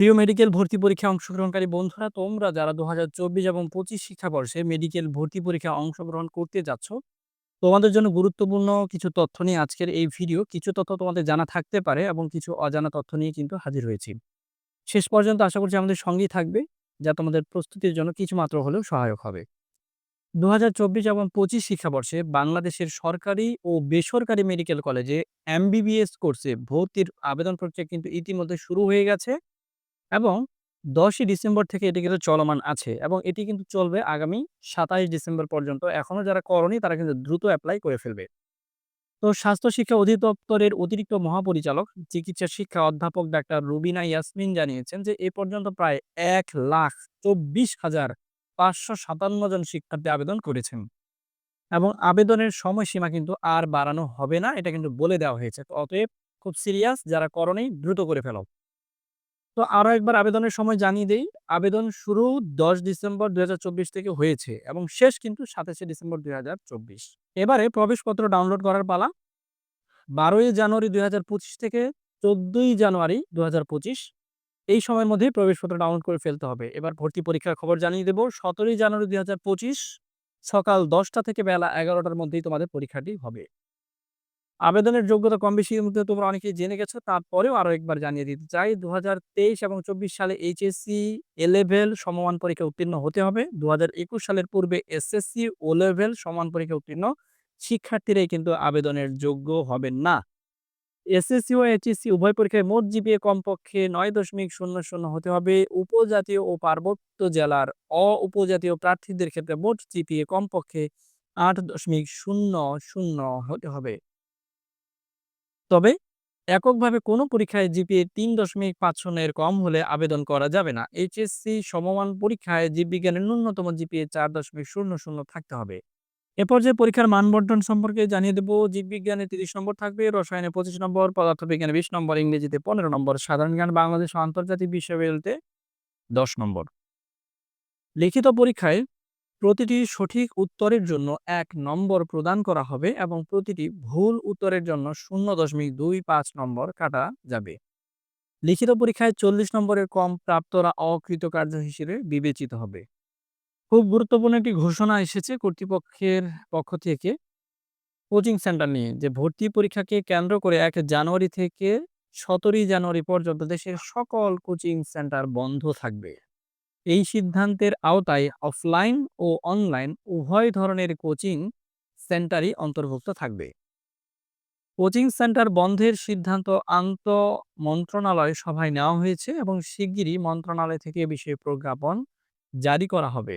প্রিয় মেডিকেল ভর্তি পরীক্ষায় অংশগ্রহণকারী বন্ধুরা, তোমরা যারা দু হাজার চব্বিশ এবং পঁচিশ শিক্ষাবর্ষে মেডিকেল ভর্তি পরীক্ষায় অংশগ্রহণ করতে যাচ্ছ, তোমাদের জন্য গুরুত্বপূর্ণ কিছু তথ্য নিয়ে আজকের এই ভিডিও কিছু তথ্য তোমাদের জানা থাকতে পারে এবং কিছু অজানা তথ্য নিয়ে কিন্তু হাজির হয়েছি। শেষ পর্যন্ত আশা করছি আমাদের সঙ্গেই থাকবে, যা তোমাদের প্রস্তুতির জন্য কিছু মাত্র হলেও সহায়ক হবে। দু হাজার চব্বিশ এবং পঁচিশ শিক্ষাবর্ষে বাংলাদেশের সরকারি ও বেসরকারি মেডিকেল কলেজে এমবিবিএস কোর্সে ভর্তির আবেদন প্রক্রিয়া কিন্তু ইতিমধ্যে শুরু হয়ে গেছে। এবং ১০ই ডিসেম্বর থেকে এটি কিন্তু চলমান আছে এবং এটি কিন্তু চলবে আগামী ২৭ ডিসেম্বর পর্যন্ত। এখনও যারা করনি তারা কিন্তু দ্রুত অ্যাপ্লাই করে ফেলবে। তো স্বাস্থ্য শিক্ষা অধিদপ্তরের অতিরিক্ত মহাপরিচালক চিকিৎসা শিক্ষা অধ্যাপক ডাক্তার রুবিনা ইয়াসমিন জানিয়েছেন যে এ পর্যন্ত প্রায় ১,২৪,৫৫৭ জন শিক্ষার্থী আবেদন করেছেন। এবং আবেদনের সময়সীমা কিন্তু আর বাড়ানো হবে না এটা কিন্তু বলে দেওয়া হয়েছে। অতএব খুব সিরিয়াস যারা করনি দ্রুত করে ফেলো। তো আরও একবার আবেদনের সময় জানিয়ে দেই। আবেদন শুরু ১০ ডিসেম্বর ২০২৪ থেকে হয়েছে এবং শেষ কিন্তু ২৭শে ডিসেম্বর ২০২৪। এবারে প্রবেশপত্র ডাউনলোড করার পালা। ১২ই জানুয়ারি ২০২৫ থেকে ১৪ই জানুয়ারি ২০২৫ এই সময়ের মধ্যেই প্রবেশপত্র ডাউনলোড করে ফেলতে হবে। এবার ভর্তি পরীক্ষার খবর জানিয়ে দেব। ১৭ই জানুয়ারি ২০২৫ সকাল ১০টা থেকে বেলা ১১টার মধ্যেই তোমাদের পরীক্ষাটি হবে। আবেদনের যোগ্যতা কম বেশি মধ্যে তোমরা অনেকেই জেনে গেছো। তারপরেও আরও একবার জানিয়ে দিতে চাই। ২০২৩ এবং ২৪ সালে এইচএসসি, এ লেভেল সমমান পরীক্ষা উত্তীর্ণ হতে হবে। ২০২১ সালের পূর্বে এসএসসি, ও লেভেল সমান পরীক্ষা উত্তীর্ণ শিক্ষার্থীরাই কিন্তু আবেদনের যোগ্য হবেন না। এসএসসি ও এইচএসসি উভয় পরীক্ষায় মোট জিপিএ কমপক্ষে ৯.০০ হতে হবে। উপজাতীয় ও পার্বত্য জেলার অ-উপজাতীয় প্রার্থীদের ক্ষেত্রে মোট জিপিএ কমপক্ষে ৮.০০ হতে হবে। তবে এককভাবে কোনো পরীক্ষায় জিপিএ ৩.৫০ এর কম হলে আবেদন করা যাবে না। এইচএসসি সমমান পরীক্ষায় জীববিজ্ঞানের ন্যূনতম জিপিএ ৪.০০ থাকতে হবে। এ পর্যায়ে পরীক্ষার মানবন্টন সম্পর্কে জানিয়ে দেব। জীববিজ্ঞানে ৩০ নম্বর থাকবে, রসায়নে ২৫ নম্বর, পদার্থবিজ্ঞানে ২০ নম্বর, ইংরেজিতে ১৫ নম্বর, সাধারণ জ্ঞান বাংলাদেশ আন্তর্জাতিক বিশ্ববিদ্যালয়তে দশ নম্বর। লিখিত পরীক্ষায় প্রতিটি সঠিক উত্তরের জন্য এক নম্বর প্রদান করা হবে এবং প্রতিটি ভুল উত্তরের জন্য ০.২৫ নম্বর কাটা যাবে। লিখিত পরীক্ষায় ৪০ নম্বরের কম প্রাপ্তরা অকৃতকার্য হিসেবে বিবেচিত হবে। খুব গুরুত্বপূর্ণ একটি ঘোষণা এসেছে কর্তৃপক্ষের পক্ষ থেকে কোচিং সেন্টার নিয়ে যে ভর্তি পরীক্ষাকে কেন্দ্র করে এক জানুয়ারি থেকে ১৭ই জানুয়ারি পর্যন্ত দেশের সকল কোচিং সেন্টার বন্ধ থাকবে। এই সিদ্ধান্তের আওতায় অফলাইন ও অনলাইন উভয় ধরনের কোচিং সেন্টারই অন্তর্ভুক্ত থাকবে। কোচিং সেন্টার বন্ধের সিদ্ধান্ত আন্ত মন্ত্রণালয় সভায় নেওয়া হয়েছে এবং শিগগিরই মন্ত্রণালয় থেকে বিষয়ে প্রজ্ঞাপন জারি করা হবে।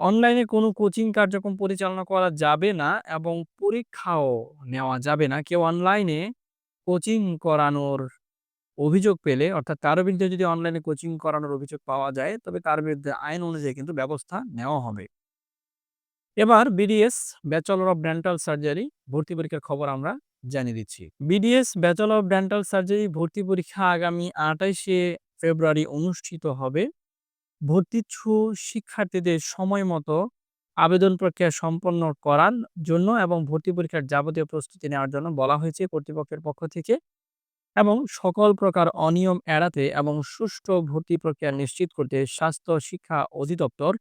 অনলাইনে কোনো কোচিং কার্যক্রম পরিচালনা করা যাবে না এবং পরীক্ষাও নেওয়া যাবে না। কেউ অনলাইনে কোচিং করানোর অভিযোগ পেলে, অর্থাৎ কারও বিরুদ্ধে যদি অনলাইনে কোচিং করানোর অভিযোগ পাওয়া যায়, তবে তার বিরুদ্ধে আইন অনুযায়ী কিন্তু ব্যবস্থা নেওয়া হবে। এবার BDS bachelor of dental surgery ভর্তি পরীক্ষার খবর আমরা জানিয়ে দিচ্ছি। BDS bachelor of dental surgery ভর্তি পরীক্ষা আগামী আঠাইশে ফেব্রুয়ারি অনুষ্ঠিত হবে। ভর্তিচ্ছু শিক্ষার্থীদের সময় মতো আবেদন প্রক্রিয়া সম্পন্ন করার জন্য এবং ভর্তি পরীক্ষার যাবতীয় প্রস্তুতি নেওয়ার জন্য বলা হয়েছে কর্তৃপক্ষের পক্ষ থেকে। এবং সকল প্রকার অনিয়ম এড়াতে এবং সুষ্ঠু ভর্তি প্রক্রিয়া নিশ্চিত করতে স্বাস্থ্য শিক্ষা অধিদপ্তর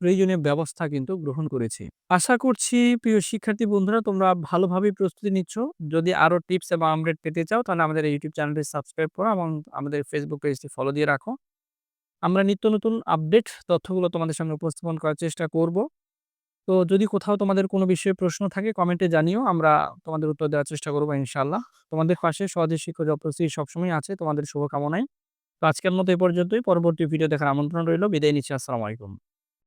প্রয়োজনীয় ব্যবস্থা কিন্তু গ্রহণ করেছে। আশা করছি প্রিয় শিক্ষার্থী বন্ধুরা, তোমরা ভালোভাবে প্রস্তুতি নিচ্ছ। যদি আরও টিপস এবং আপডেট পেতে চাও, তাহলে আমাদের ইউটিউব চ্যানেলটি সাবস্ক্রাইব করো এবং আমাদের ফেসবুক পেজটি ফলো দিয়ে রাখো। আমরা নিত্য নতুন আপডেট তথ্যগুলো তোমাদের সামনে উপস্থাপন করার চেষ্টা করব। তো যদি কোথাও তোমাদের কোনো বিষয়ে প্রশ্ন থাকে কমেন্টে জানিও, আমরা তোমাদের উত্তর দেওয়ার চেষ্টা করব ইনশাল্লাহ তোমাদের পাশে সহজে শিক্ষক অপ্রস্তুতি সবসময় আছে, তোমাদের শুভকামনায়। তো আজকের মতো এ পর্যন্তই, পরবর্তী ভিডিও দেখার আমন্ত্রণ রইল, বিদায় নিচ্ছি, আসসালামু আলাইকুম।